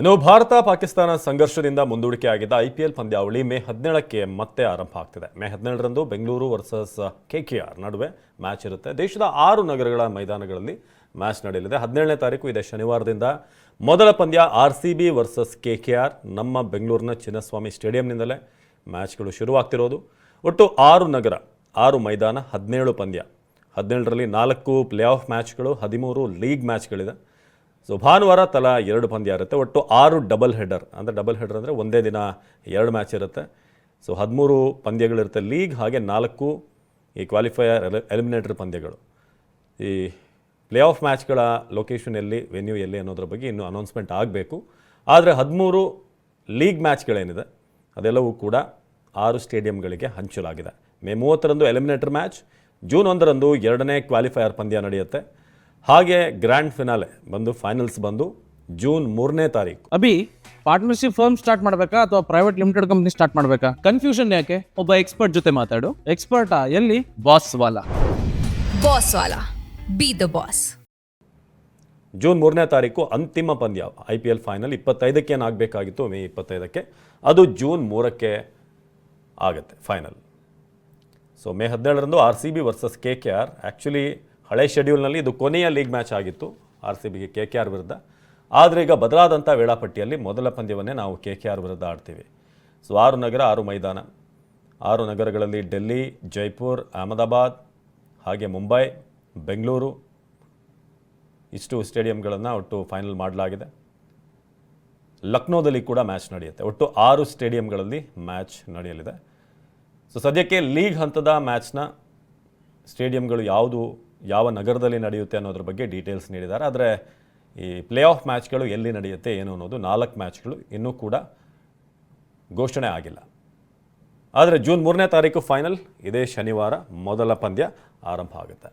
ಇನ್ನು ಭಾರತ ಪಾಕಿಸ್ತಾನ ಸಂಘರ್ಷದಿಂದ ಮುಂದೂಡಿಕೆ ಆಗಿದ್ದ ಐಪಿಎಲ್ ಪಂದ್ಯಾವಳಿ ಮೇ ಹದಿನೇಳಕ್ಕೆ ಮತ್ತೆ ಆರಂಭ ಆಗ್ತಿದೆ. May ಹದಿನೇಳರಂದು Bengaluru versus K K R ನಡುವೆ ಮ್ಯಾಚ್ ಇರುತ್ತೆ. ದೇಶದ ಆರು ನಗರಗಳ ಮೈದಾನಗಳಲ್ಲಿ ಮ್ಯಾಚ್ ನಡೆಯಲಿದೆ. ಹದಿನೇಳನೇ ತಾರೀಕು ಇದೆ ಶನಿವಾರದಿಂದ. ಮೊದಲ ಪಂದ್ಯ R C B versus K K R ನಮ್ಮ ಬೆಂಗಳೂರಿನ ಚಿನ್ನಸ್ವಾಮಿ ಸ್ಟೇಡಿಯಂನಿಂದಲೇ ಮ್ಯಾಚ್ಗಳು ಶುರುವಾಗ್ತಿರೋದು. ಒಟ್ಟು ಆರು ನಗರ, ಆರು ಮೈದಾನ, ಹದಿನೇಳು ಪಂದ್ಯ. ಹದಿನೇಳರಲ್ಲಿ ನಾಲ್ಕು ಪ್ಲೇ ಆಫ್ ಮ್ಯಾಚ್ಗಳು ಹದಿಮೂರು ಲೀಗ್ ಮ್ಯಾಚ್ಗಳಿದೆ ಸೊ ಭಾನುವಾರ ತಲಾ ಎರಡು ಪಂದ್ಯ ಇರುತ್ತೆ. ಒಟ್ಟು ಆರು ಡಬಲ್ ಹೆಡರ್ ಅಂದರೆ ಡಬಲ್ ಹೆಡರ್ ಅಂದರೆ ಒಂದೇ ದಿನ ಎರಡು ಮ್ಯಾಚ್ ಇರುತ್ತೆ. ಸೊ ಹದಿಮೂರು ಪಂದ್ಯಗಳಿರುತ್ತೆ ಲೀಗ್ ಹಾಗೆ ನಾಲ್ಕು ಈ ಕ್ವಾಲಿಫೈಯರ್ ಎಲಿಮಿನೇಟರ್ ಪಂದ್ಯಗಳು. ಈ ಪ್ಲೇ ಆಫ್ ಮ್ಯಾಚ್ಗಳ ಲೊಕೇಶನ್ ಎಲ್ಲಿ ವೆನ್ಯೂ ಎಲ್ಲಿ ಅನ್ನೋದ್ರ ಬಗ್ಗೆ ಇನ್ನೂ ಅನೌನ್ಸ್ಮೆಂಟ್ ಆಗಬೇಕು. ಆದರೆ ಹದಿಮೂರು ಲೀಗ್ ಮ್ಯಾಚ್ಗಳೇನಿದೆ ಅದೆಲ್ಲವೂ ಕೂಡ ಆರು ಸ್ಟೇಡಿಯಂಗಳಿಗೆ ಹಂಚಲಾಗಿದೆ. ಮೇ ಮೂವತ್ತರಂದು ಎಲಿಮಿನೇಟರ್ ಮ್ಯಾಚ್ ಜೂನ್ ಒಂದರಂದು ಎರಡನೇ ಕ್ವಾಲಿಫೈಯರ್ ಪಂದ್ಯ ನಡೆಯುತ್ತೆ. ಹಾಗೆ ಗ್ರ್ಯಾಂಡ್ ಫಿನಾಲೆ ಬಂದು ಫೈನಲ್ಸ್ ಬಂದು ಜೂನ್ ಮೂರನೇ ತಾರೀಕು. ಅಭಿ ಪಾರ್ಟ್ನರ್ಶಿಪ್ ಫರ್ಮ್ ಸ್ಟಾರ್ಟ್ ಮಾಡಬೇಕಾ ಅಥವಾ ಪ್ರೈವೇಟ್ ಲಿಮಿಟೆಡ್ ಕಂಪ್ನಿ ಸ್ಟಾರ್ಟ್ ಮಾಡಬೇಕಾ? ಕನ್ಫ್ಯೂಷನ್ ಯಾಕೆ? ಒಬ್ಬ ಎಕ್ಸ್ಪರ್ಟ್ ಜೊತೆ ಮಾತಾಡು. ಎಕ್ಸ್ಪರ್ಟಾ ಎಲ್ಲಿ? Boss Wallah. Boss Wallah. Be the boss June ಮೂರನೇ ತಾರೀಕು ಅಂತಿಮ ಪಂದ್ಯ. ಐ ಪಿ ಎಲ್ ಫೈನಲ್ ಇಪ್ಪತ್ತೈದಕ್ಕೆ ಏನಾಗಬೇಕಾಗಿತ್ತು? ಮೇ ಇಪ್ಪತ್ತೈದಕ್ಕೆ. ಅದು ಜೂನ್ ಮೂರಕ್ಕೆ ಆಗುತ್ತೆ final so May ಹದಿನೇಳರಂದು R C B versus K K R actually ಹಳೆ ಶೆಡ್ಯೂಲ್ನಲ್ಲಿ ಇದು ಕೊನೆಯ ಲೀಗ್ ಮ್ಯಾಚ್ ಆಗಿತ್ತು ಆರ್ ಸಿ ಬಿಗೆ ಕೆ ಕೆ ಆರ್ ವಿರುದ್ಧ. ಆದರೆ ಈಗ ಬದಲಾದಂಥ ವೇಳಾಪಟ್ಟಿಯಲ್ಲಿ ಮೊದಲ ಪಂದ್ಯವನ್ನೇ ನಾವು ಕೆ ಕೆ ಆರ್ ವಿರುದ್ಧ ಆಡ್ತೀವಿ. ಸೊ ಆರು ನಗರ, ಆರು ಮೈದಾನ. ಆರು ನಗರಗಳಲ್ಲಿ ಡೆಲ್ಲಿ, ಜೈಪುರ್, ಅಹಮದಾಬಾದ್, ಹಾಗೆ ಮುಂಬೈ, ಬೆಂಗಳೂರು ಇಷ್ಟು ಸ್ಟೇಡಿಯಂಗಳನ್ನು ಒಟ್ಟು ಫೈನಲ್ ಮಾಡಲಾಗಿದೆ. ಲಕ್ನೋದಲ್ಲಿ ಕೂಡ ಮ್ಯಾಚ್ ನಡೆಯುತ್ತೆ. ಒಟ್ಟು ಆರು ಸ್ಟೇಡಿಯಂಗಳಲ್ಲಿ ಮ್ಯಾಚ್ ನಡೆಯಲಿದೆ. ಸೊ ಸದ್ಯಕ್ಕೆ ಲೀಗ್ ಹಂತದ ಮ್ಯಾಚ್ನ ಸ್ಟೇಡಿಯಂಗಳು ಯಾವುದು ಯಾವ ನಗರದಲ್ಲಿ ನಡೆಯುತ್ತೆ ಅನ್ನೋದ್ರ ಬಗ್ಗೆ ಡೀಟೇಲ್ಸ್ ನೀಡಿದ್ದಾರೆ. ಆದರೆ ಈ ಪ್ಲೇ ಆಫ್ ಮ್ಯಾಚ್ಗಳು ಎಲ್ಲಿ ನಡೆಯುತ್ತೆ, ಏನು ಅನ್ನೋದು ನಾಲ್ಕು ಮ್ಯಾಚ್ಗಳು ಇನ್ನೂ ಕೂಡ ಘೋಷಣೆ ಆಗಿಲ್ಲ. ಆದರೆ ಜೂನ್ ಮೂರನೇ ತಾರೀಕು ಫೈನಲ್ ಇದೇ ಶನಿವಾರ ಮೊದಲ ಪಂದ್ಯ ಆರಂಭ ಆಗುತ್ತೆ.